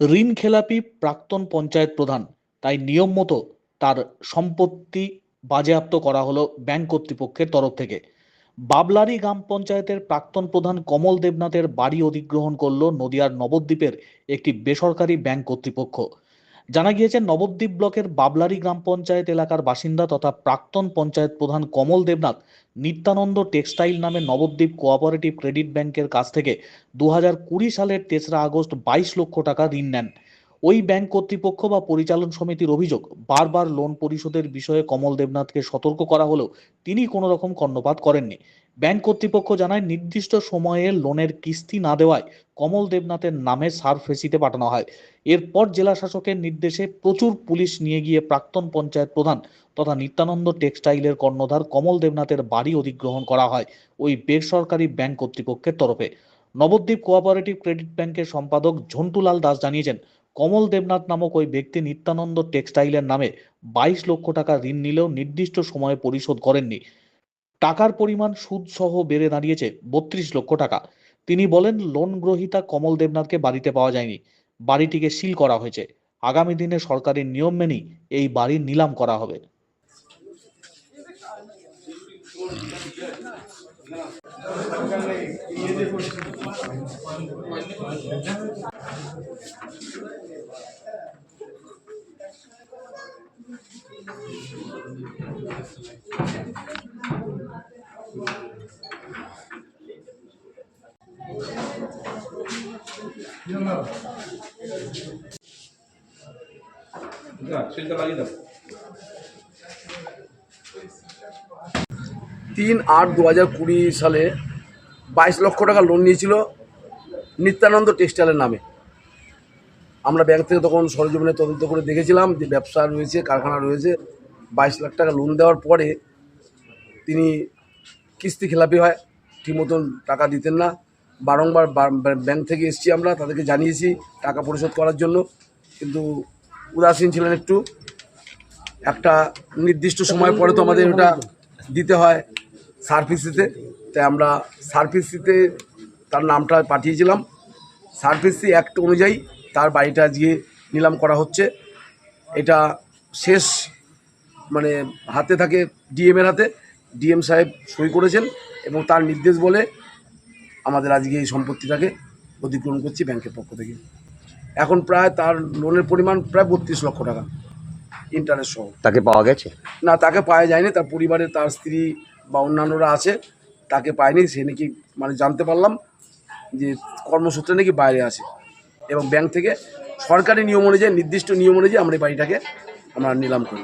ঋণ খেলাপি প্রাক্তন পঞ্চায়েত প্রধান। তাই নিয়ম মতো তার সম্পত্তি বাজেয়াপ্ত করা হলো ব্যাংক কর্তৃপক্ষের তরফ থেকে। বাবলারি গ্রাম পঞ্চায়েতের প্রাক্তন প্রধান কমল দেবনাথের বাড়ি অধিগ্রহণ করল নদিয়ার নবদ্বীপের একটি বেসরকারি ব্যাংক কর্তৃপক্ষ। জানা গিয়েছে, নবদ্বীপ ব্লকের বাবলারি গ্রাম পঞ্চায়েত এলাকার বাসিন্দা তথা প্রাক্তন পঞ্চায়েত প্রধান কমল দেবনাথ নিত্যানন্দ টেক্সটাইল নামে নবদ্বীপ কোঅপারেটিভ ক্রেডিট ব্যাংকের কাছ থেকে দু হাজার কুড়ি সালের তেসরা আগস্ট বাইশ লক্ষ টাকা ঋণ নেন। ওই ব্যাংক কর্তৃপক্ষ বা পরিচালন সমিতির অভিযোগ, বারবার লোন পরিশোধের বিষয়ে কমল দেবনাথকে সতর্ক করা হলেও তিনি কোনো রকম কর্ণপাত করেননি। ব্যাংক কর্তৃপক্ষ জানায়, নির্দিষ্ট সময়ে লোনের কিস্তি না দেওয়ায় কমল দেবনাথের নামে সার্ফ ফেসিতে পাঠানো হয়। এরপর জেলা শাসকের নির্দেশে প্রচুর পুলিশ নিয়ে গিয়ে প্রাক্তন পঞ্চায়েত প্রধান তথা নিত্যানন্দ টেক্সটাইলের কর্ণধার কমল দেবনাথের বাড়ি অধিগ্রহণ করা হয় ওই বেসরকারি ব্যাংক কর্তৃপক্ষের তরফে। নবদ্বীপ কোঅপারেটিভ ক্রেডিট ব্যাংকের সম্পাদক ঝন্টুলাল দাস জানিয়েছেন, কমল দেবনাথ নামক ওই ব্যক্তি নিত্যানন্দ টেক্সটাইলের নামে বাইশ লক্ষ টাকা ঋণ নিলেও নির্দিষ্ট সময়ে পরিশোধ করেননি। টাকার পরিমাণ সুদ সহ বেড়ে দাঁড়িয়েছে বত্রিশ লক্ষ টাকা। তিনি বলেন, লোন গ্রহীতা কমল দেবনাথকে বাড়িতে পাওয়া যায়নি। বাড়িটিকে সিল করা হয়েছে। আগামী দিনে সরকারি নিয়ম মেনেই এই বাড়ি নিলাম করা হবে। তিন আট দু হাজার কুড়ি সালে বাইশ লক্ষ টাকা লোন নিয়েছিল নিত্যানন্দ টেক্সটাইলের নামে। আমরা ব্যাংক থেকে তখন সরজমিনে তদন্ত করে দেখেছিলাম যে ব্যবসা রয়েছে, কারখানা রয়েছে। বাইশ লাখ টাকা লোন দেওয়ার পরে তিনি কিস্তি খেলাপি হয় ঠিক মতন টাকা দিতেন না। বারংবার ব্যাংক থেকে এসেছি আমরা, তাদেরকে জানিয়েছি টাকা পরিশোধ করার জন্য। কিন্তু উদাসীন ছিলেন একটু। একটা নির্দিষ্ট সময় পরে তো আমাদের ওটা দিতে হয় সার্ভিসিতে তাই আমরা সার্ভিসিতে তার নামটা পাঠিয়েছিলাম। সার্ভিসি অ্যাক্ট অনুযায়ী তার বাড়িটা আজকে নিলাম করা হচ্ছে। এটা শেষ মানে হাতে থাকে ডিএমের হাতে। ডিএম সাহেব সই করেছেন এবং তার নির্দেশ বলে আমাদের আজকে এই সম্পত্তিটাকে অধিগ্রহণ করছি ব্যাংকের পক্ষ থেকে। এখন প্রায় তার লোনের পরিমাণ প্রায় বত্রিশ লক্ষ টাকা ইন্টারেস্ট সহ। তাকে পাওয়া গেছে? না তাকে পাওয়া যায়নি তার পরিবারে তার স্ত্রী বা অন্যান্যরা আছে তাকে পায়নি সে নাকি মানে জানতে পারলাম যে কর্মসূত্রে নাকি বাইরে আছে এবং ব্যাংক থেকে সরকারি নিয়ম অনুযায়ী নির্দিষ্ট নিয়ম অনুযায়ী আমরা এই বাড়িটাকে আমরা নিলাম করি